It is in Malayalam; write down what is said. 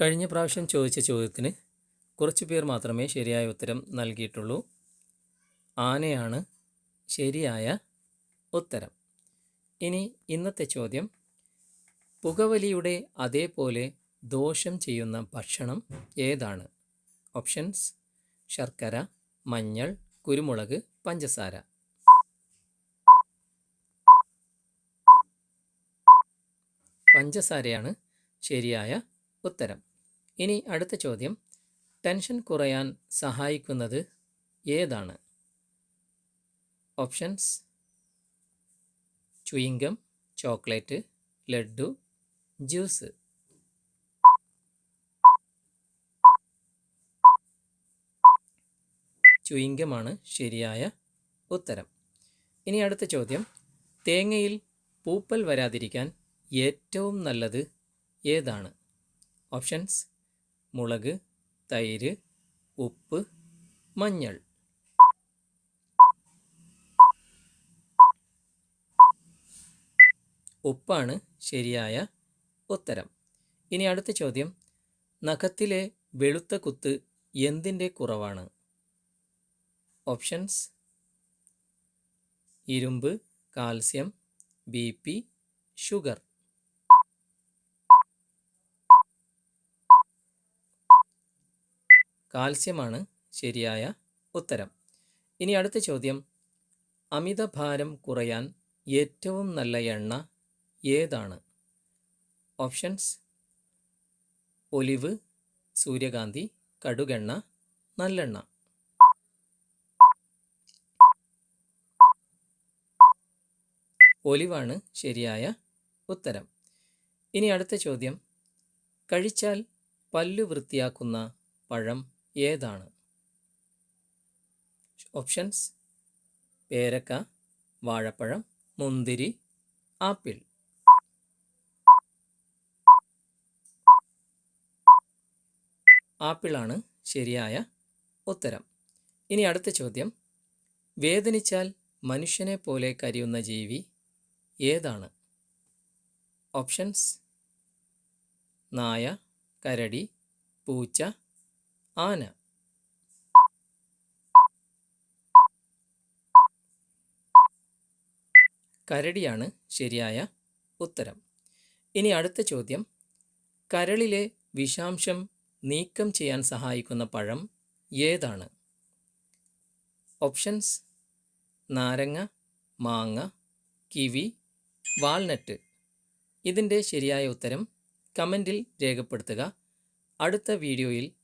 കഴിഞ്ഞ പ്രാവശ്യം ചോദിച്ച ചോദ്യത്തിന് കുറച്ച് പേർ മാത്രമേ ശരിയായ ഉത്തരം നൽകിയിട്ടുള്ളൂ. ആനയാണ് ശരിയായ ഉത്തരം. ഇനി ഇന്നത്തെ ചോദ്യം. പുകവലിയുടെ അതേപോലെ ദോഷം ചെയ്യുന്ന ഭക്ഷണം ഏതാണ്? ഓപ്ഷൻസ് ശർക്കര മഞ്ഞൾ കുരുമുളക് പഞ്ചസാര. പഞ്ചസാരയാണ് ശരിയായ ഉത്തരം. ഇനി അടുത്ത ചോദ്യം. ടെൻഷൻ കുറയാൻ സഹായിക്കുന്നത് ഏതാണ്? Options. Chewing gum chocolate laddu juice. ചുയിങ്കമാണ് ശരിയായ ഉത്തരം. ഇനി അടുത്ത ചോദ്യം. തേങ്ങയിൽ പൂപ്പൽ വരാതിരിക്കാൻ ഏറ്റവും നല്ലത് ഏതാണ്? ഓപ്ഷൻസ് മുളക് തൈര് ഉപ്പ് മഞ്ഞൾ. ഉപ്പാണ് ശരിയായ ഉത്തരം. ഇനി അടുത്ത ചോദ്യം. നഖത്തിലെ വെളുത്ത കുത്ത് എന്തിന്റെ കുറവാണ്? ഓപ്ഷൻസ് ഇരുമ്പ് കാൽസ്യം ബി ഷുഗർ. കാൽസ്യമാണ് ശരിയായ ഉത്തരം. ഇനി അടുത്ത ചോദ്യം. അമിതഭാരം കുറയാൻ ഏറ്റവും നല്ല എണ്ണ ഏതാണ്? ഓപ്ഷൻസ്. ഒലിവ് സൂര്യകാന്തി കടുകെണ്ണ നല്ലെണ്ണ. ഒലിവാണ് ശരിയായ ഉത്തരം. ഇനി അടുത്ത ചോദ്യം. കഴിച്ചാൽ പല്ലു വൃത്തിയാക്കുന്ന പഴം ഏതാണ്? ഓപ്ഷൻസ് പേരക്ക വാഴപ്പഴം മുന്തിരി ആപ്പിൾ. ആപ്പിളാണ് ശരിയായ ഉത്തരം. ഇനി അടുത്ത ചോദ്യം. വേദനിച്ചാൽ മനുഷ്യനെ പോലെ കരിയുന്ന ജീവി ഏതാണ്? ഓപ്ഷൻസ് നായ കരടി പൂച്ച ആന. കരടിയാണ് ശരിയായ ഉത്തരം. ഇനി അടുത്ത ചോദ്യം. കരളിലെ വിഷാംശം നീക്കം ചെയ്യാൻ സഹായിക്കുന്ന പഴം ഏതാണ്? ഓപ്ഷൻസ്. നാരങ്ങ മാങ്ങ കിവി വാൾനട്ട്. ഇതിന്റെ ശരിയായ ഉത്തരം കമന്റിൽ രേഖപ്പെടുത്തുക. അടുത്ത വീഡിയോയിൽ